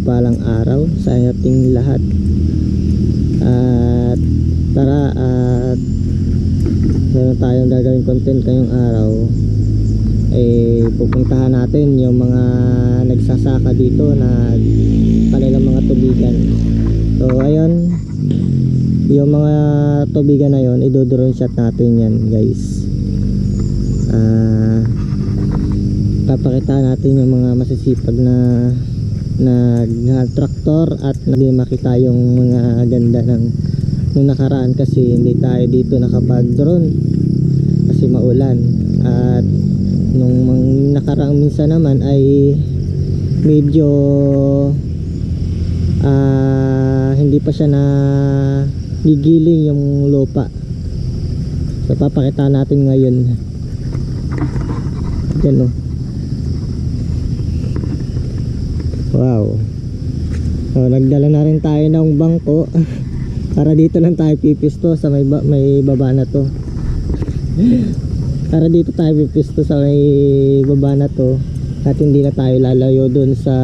magandang pinagpalang araw sa ating lahat. At tara at meron tayong gagawin content ngayong araw. Eh pupuntahan natin yung mga nagsasaka dito na kanilang mga tubigan. So ayun, yung mga tubigan na yon, idodrone shot natin yan, guys. Ah, papakita natin yung mga masisipag na na traktor at hindi makita yung mga ganda ng nung nakaraan kasi hindi tayo dito nakapag drone kasi maulan. At nung nakaraang minsan naman ay medyo ah hindi pa siya na gigiling yung lupa. So papakita natin ngayon. Yan oh. Wow. So, nagdala na rin tayo ng bangko para dito lang tayo pipisto sa may ba- may baba na to. para dito tayo pipisto sa may baba na to at hindi na tayo lalayo doon sa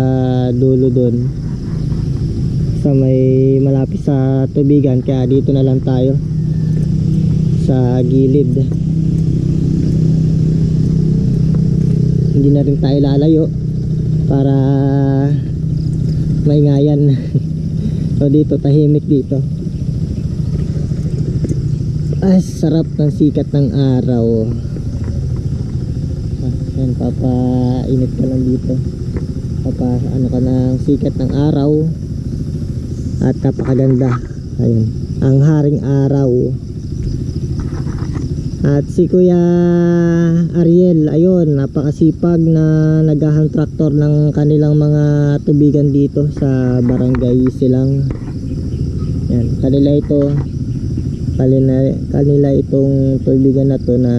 dulo doon sa may malapit sa tubigan kaya dito na lang tayo sa gilid hindi na rin tayo lalayo para maingayan. So dito tahimik dito. Ay sarap ng sikat ng araw. Ah, yan papainit ka lang dito. Papa ano ka ng sikat ng araw? At napakaganda. Ayun ang haring araw at si Kuya Ariel, ayun, napakasipag na nagahan traktor ng kanilang mga tubigan dito sa barangay Silang. Yan, kanila ito. Kanila, kanila itong tubigan na to na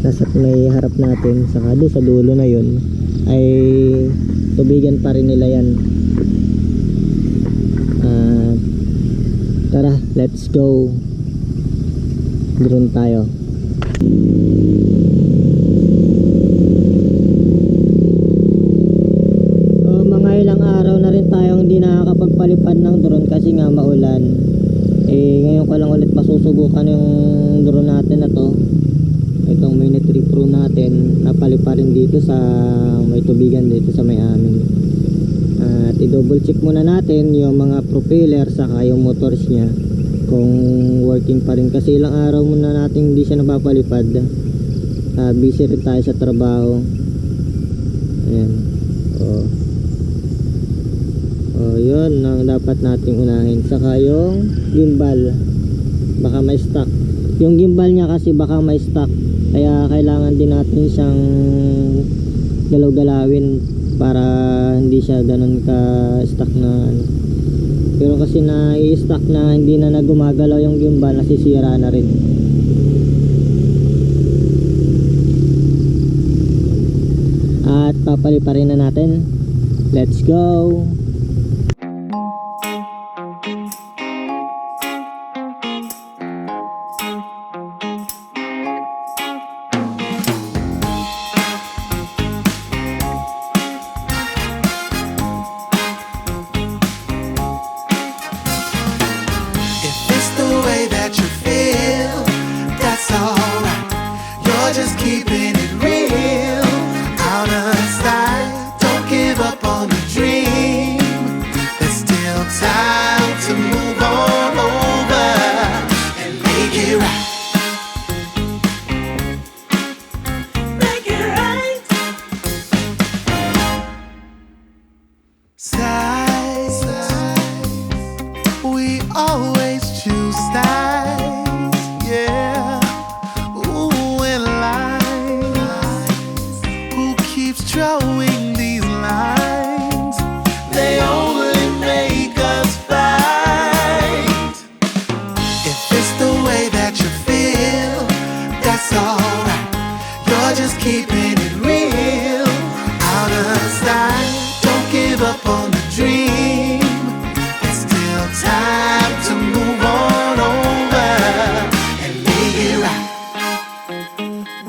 nasa may harap natin. Saka doon sa dulo na yun ay tubigan pa rin nila yan. Ah, tara, let's go drone tayo. So, mga ilang araw na rin tayong hindi nakakapagpalipad ng drone kasi nga maulan. Eh ngayon ko lang ulit masusubukan yung drone natin na to. Itong Mini 3 Pro natin napalipa rin dito sa may tubigan dito sa may amin. At i-double check muna natin yung mga propeller saka yung motors niya kung working pa rin. Kasi ilang araw muna natin hindi siya napapalipad. Uh, busy rin tayo sa trabaho. Ayan. Oh. Oh yun ang dapat nating unahin. Saka yung gimbal. Baka may stock. Yung gimbal niya kasi baka may stock. Kaya kailangan din natin siyang galaw-galawin para hindi siya ganun ka stock na ano pero kasi na i-stock na hindi na nagumagalaw yung gimbal nasisira na rin. At papaliparin na natin. Let's go just keeping it real. Out of sight, don't give up on the dream. There's still time to move on over and make it right. Make it right. Sides, we always choose sides. On the dream. Still time to move on over and make it right.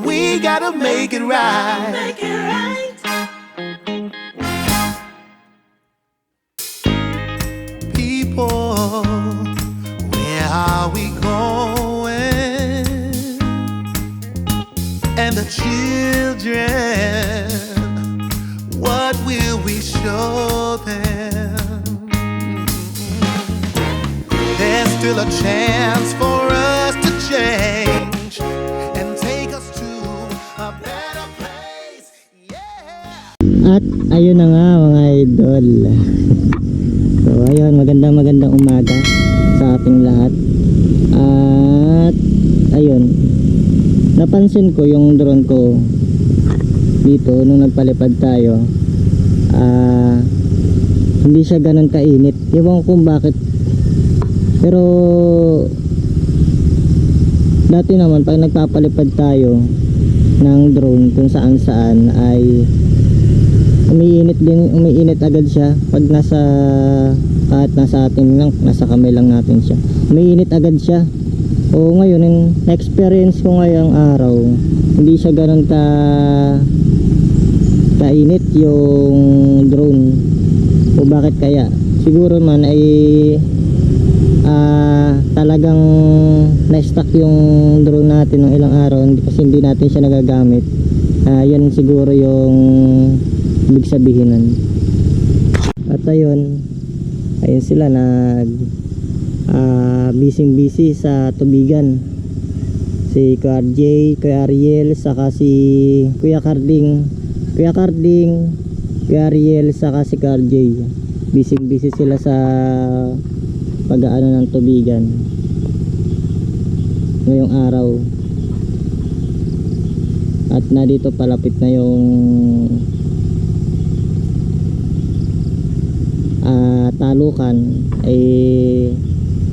We gotta make it right. Make it right. People, where are we going? And the children will we show them? There's still a chance for us to change and take us to a better place. Yeah. At ayun na nga mga idol. So ayun, magandang magandang umaga sa ating lahat. At ayun, napansin ko yung drone ko dito nung nagpalipad tayo. Ah, hindi siya ganun kainit. Ewan kung bakit. Pero dati naman pag nagpapalipad tayo ng drone kung saan saan ay umiinit din umiinit agad siya pag nasa kahit nasa atin lang nasa kamay lang natin siya umiinit agad siya o ngayon yung na-experience ko ngayong araw hindi siya ganun ka kainit yung drone o bakit kaya siguro man ay ah talagang na-stuck yung drone natin ng ilang araw kasi hindi natin siya nagagamit Ah, yan siguro yung ibig sabihin nun. At ayun, ayun sila nag ah busy busy sa tubigan. Si Kuya RJ, Kuya Ariel, saka si Kuya Carding. Kuya Carding, Kuya Ariel, saka si Kuya RJ. Busy busy sila sa pag-aano ng tubigan. Ngayong araw at na dito palapit na yung ah, talukan ay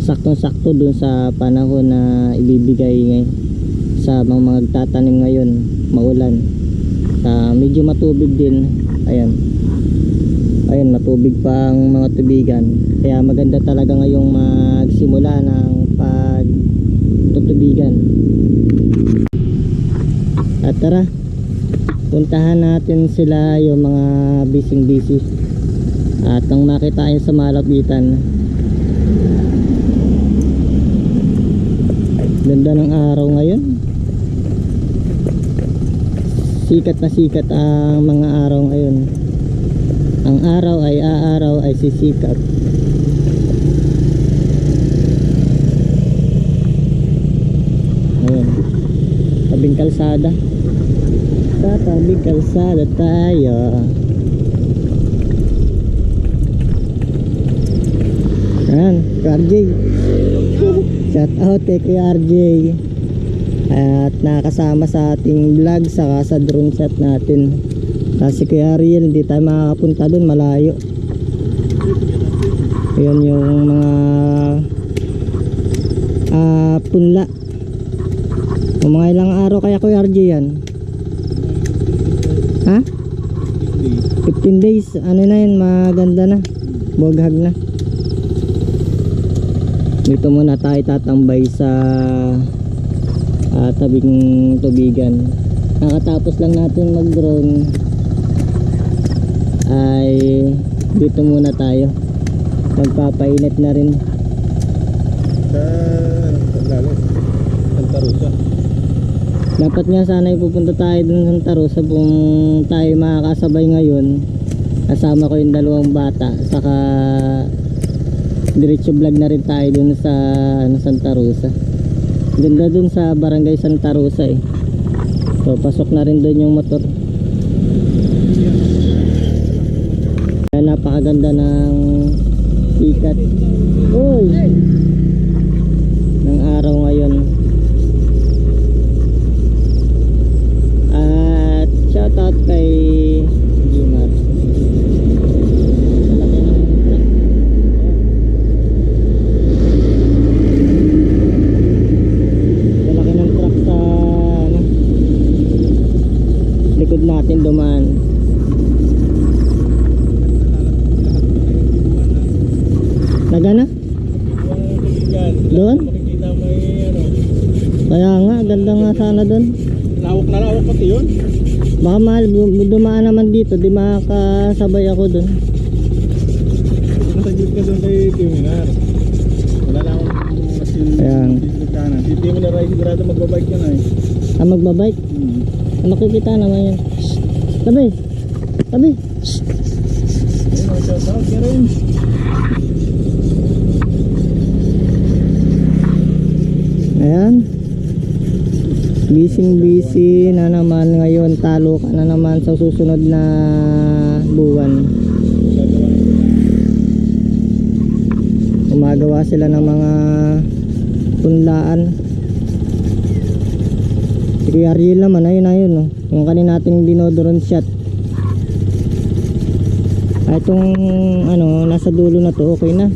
saktong sakto dun sa panahon na ibibigay ngay sa mga magtatanim ngayon maulan sa medyo matubig din ayan ayun matubig pa ang mga tubigan kaya maganda talaga ngayong magsimula ng pagtutubigan at tara, puntahan natin sila yung mga bising busy. At nang makita yun sa malapitan, ganda ng araw ngayon. Sikat na sikat ang mga araw ngayon. Ang araw ay aaraw ay sisikat. Ayan. Tabing kalsada. Sa kalsada tayo. Yan Kuya RJ shout out kay RJ at nakasama sa ating vlog saka sa drone shot natin kasi Kuya Ariel hindi tayo makakapunta dun malayo yun yung mga ah punla o mga ilang araw kaya Kuya RJ yan? Ha? 15 days. Ano na yun? Maganda na. Bughag na. Dito muna tayo tatambay sa ah, tabing tubigan. Nakatapos lang natin mag-drone ay dito muna tayo. Magpapainit na rin. Sa Sandales, Santa. Dapat nga sana ipupunta tayo dun sa Santa Rosa kung tayo makakasabay ngayon. Kasama ko yung dalawang bata. Saka diretso vlog na rin tayo dun sa ano, Santa Rosa. Ganda dun sa barangay Santa Rosa eh. So pasok na rin dun yung motor. Kaya napakaganda ng ikat. Uy! Ng araw ngayon. At shoutout kay Jimar. Laki ng truck. Laki ng truck sa ano, likod natin dumaan. Nagana? Doon? Makikita doon. lawak na lawak pati yun. Baka mahal, dumaan naman dito, di makakasabay ako dun. Nasaglit ka doon kay Timinar. Wala lang akong yung Ayan. Si Timinar ay sigurado magbabike ka na eh. Ah, magbabike? Hmm. Ah, makikita naman yan. Shh! Tabi! Tabi! Shh! Ayun, ka rin. Ayan. Busy busy na naman ngayon. Talo ka na naman sa susunod na buwan. Gumagawa sila ng mga punlaan. Si Kuya naman, ayun ayun. No? Yung kanina nating dinodoron shot. Ah, itong ano, nasa dulo na to, okay na.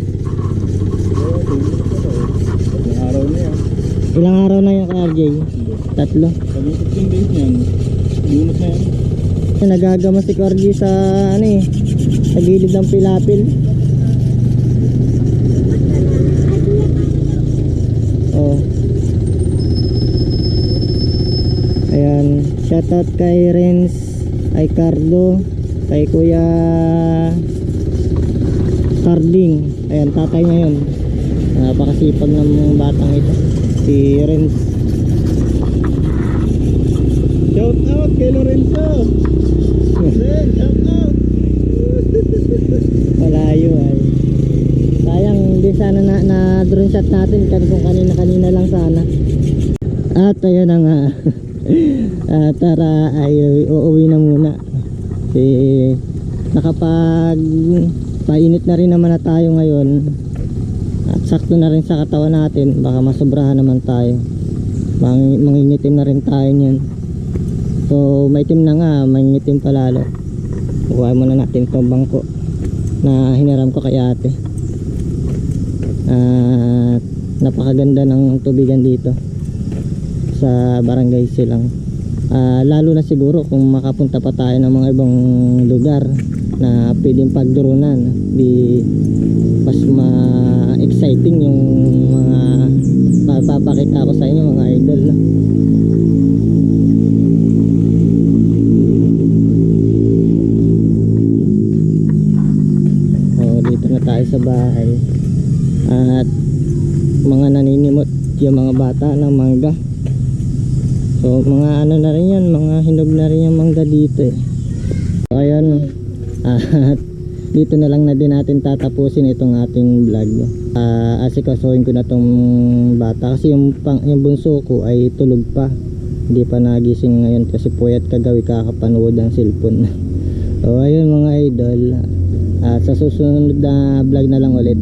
Ilang araw na yung kay RJ? Tatlo. Ko 15 days niyan. Bunot na. Nagagama si Corgi sa ano eh, sa gilid ng pilapil. Oh. Ayan, shoutout kay Renz, kay Cardo, kay Kuya Carding. Ayan, tatay niya yun. Napakasipag ng batang ito. Si Renz. Shout out kay Lorenzo. Ren, shout out. Malayo ay. Sayang hindi sana na, na drone shot natin kan kung kanina kanina lang sana. At ayun na nga. Ah, tara ay uuwi na muna. Eh nakapag painit na rin naman na tayo ngayon. At sakto na rin sa katawan natin. Baka masobrahan naman tayo. Mang, mangingitim na rin tayo niyan. So maitim na nga, mangingitim pa lalo. Kuha muna natin itong bangko na hiniram ko kay ate. At napakaganda ng tubigan dito sa barangay silang. Ah, lalo na siguro kung makapunta pa tayo ng mga ibang lugar na pwedeng pagdurunan di mas ma-exciting yung mga papapakita ko sa inyo mga idol no? Bahay. At mga naninimot yung mga bata ng mangga. So, mga ano na rin yan, mga hinog na rin yung mangga dito eh. So, ayan. At dito na lang na din natin tatapusin itong ating vlog. Ah, asikasuhin ko na tong bata kasi yung, pang, yung bunso ko ay tulog pa. Hindi pa nagising ngayon kasi puyat kagawi kakapanood ang cellphone. so, ayun mga idol. At sa susunod na vlog na lang ulit